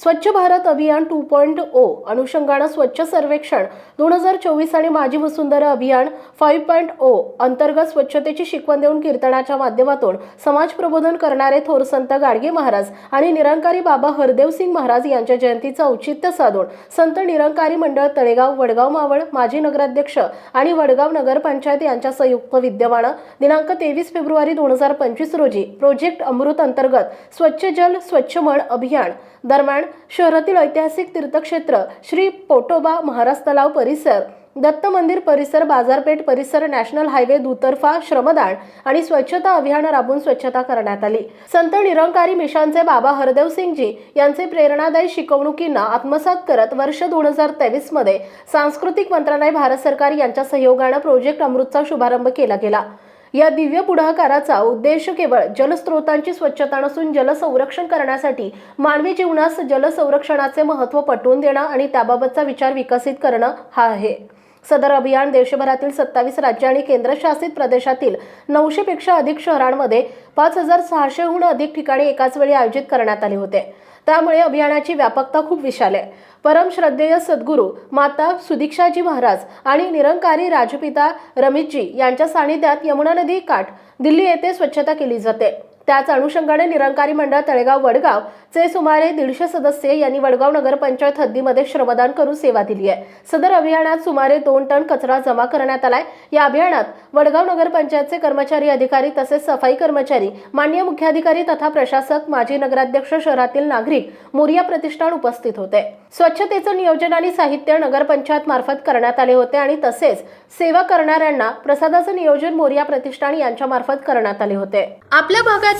स्वच्छ भारत अभियान two point O अनुषंगानं स्वच्छ सर्वेक्षण दोन हजार चोवीस आणि माझी वसुंधरा अभियान फाईव्ह पॉईंट ओ अंतर्गत स्वच्छतेची शिकवण देऊन कीर्तनाच्या माध्यमातून समाज प्रबोधन करणारे थोर संत गाडगे महाराज आणि निरंकारी बाबा हरदेव सिंग महाराज यांच्या जयंतीचं औचित्य साधून संत निरंकारी मंडळ तळेगाव वडगाव मावळ माजी नगराध्यक्ष आणि वडगाव नगरपंचायत यांच्या संयुक्त विद्यमानं दिनांक तेवीस फेब्रुवारी दोन हजार पंचवीस रोजी प्रोजेक्ट अमृत अंतर्गत स्वच्छ जल स्वच्छ मन अभियान दरम्यान शहरातील ऐतिहासिक तीर्थक्षेत्र श्री पोटोबा महाराज तलाव परिसर दत्त मंदिर परिसर बाजारपेठ परिसर नॅशनल हायवे दुतर्फा श्रमदान आणि स्वच्छता अभियान राबवून स्वच्छता करण्यात आली. संत निरंकारी मिशांचे बाबा हरदेव सिंगजी यांचे प्रेरणादायी शिकवणुकींना आत्मसात करत वर्ष दोन हजार तेवीसमध्ये सांस्कृतिक मंत्रालय भारत सरकार यांच्या सहयोगानं प्रोजेक्ट अमृतचा शुभारंभ केला गेला. या दिव्य पुढाकाराचा उद्देश केवळ जलस्रोतांची स्वच्छता नसून जलसंरक्षण करण्यासाठी मानवी जीवनास जलसंरक्षणाचे महत्त्व पटवून देणं आणि त्याबाबतचा विचार विकसित करणं हा आहे. सदर अभियान देशभरातील सत्तावीस राज्य आणि केंद्रशासित प्रदेशातील नऊशेपेक्षा अधिक शहरांमध्ये पाच हजार सहाशेहून अधिक ठिकाणी एकाच वेळी आयोजित करण्यात आले होते. त्यामुळे अभियानाची व्यापकता खूप विशाल आहे. परम श्रद्धेय सद्गुरू माता सुदीक्षाजी महाराज आणि निरंकारी राजपिता रमितजी यांच्या सानिध्यात यमुना नदी काठ दिल्ली येथे स्वच्छता केली जाते. त्याच अनुषंगाने निरंकारी मंडळ तळेगाव वडगाव चे सुमारे दीडशे सदस्य यांनी वडगाव नगरपंचायत हद्दीमध्ये श्रमदान करून सेवा दिली आहे. सदर अभियानात सुमारे दोन टन कचरा जमा करण्यात आलाय. या अभियानात वडगाव नगरपंचायतचे कर्मचारी अधिकारी तसेच सफाई कर्मचारी मान्य मुख्याधिकारी तथा प्रशासक माजी नगराध्यक्ष शहरातील नागरिक मोरिया प्रतिष्ठान उपस्थित होते. स्वच्छतेचं नियोजन आणि साहित्य नगरपंचायत मार्फत करण्यात आले होते आणि तसेच सेवा करणाऱ्यांना प्रसादाचं नियोजन मोरिया प्रतिष्ठान यांच्या मार्फत करण्यात आले होते. आपल्या भागात